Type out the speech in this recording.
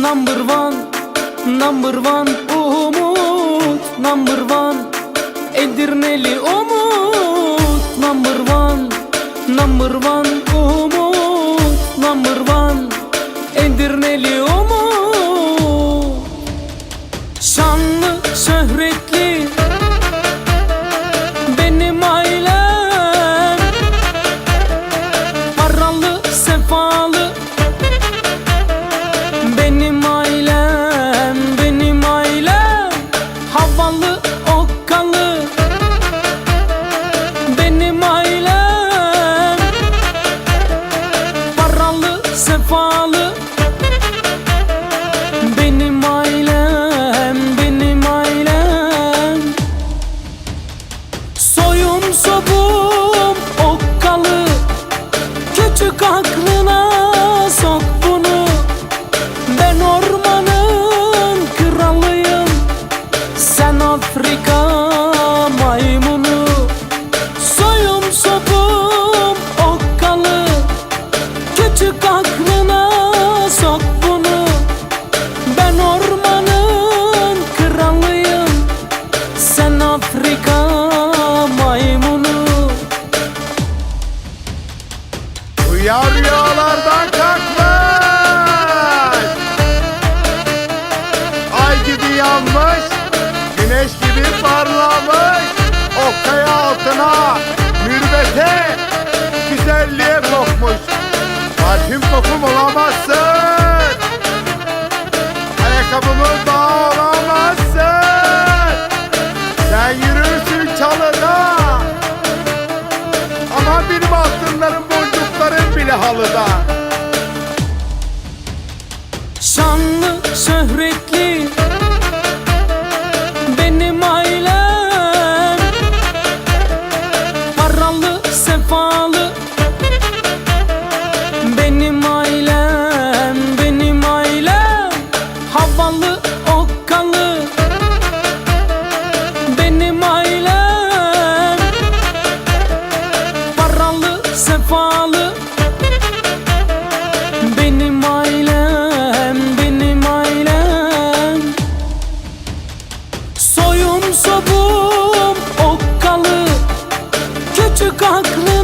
number one, number one Umut, number one Edirneli Umut, number one, number one Umut, number one Edirneli Umut Sefalı Benim ailem, benim ailem. Soyum sobum okkalı. Küçük aklına sok bunu. Ben ormanın kralıyım. Sen Afrika rüyalardan kalkmış Ay gibi yanmış Güneş gibi parlamış. Okkaya altına Mürvete Güzelliğe kokmuş. Parfüm kokum olamazsın. Ayakkabımın bağı olamazsın Sen yürürsün çalıda. Ama benim altınlarım boncuklarım bile halıda. Şanlı şöhret sokaklı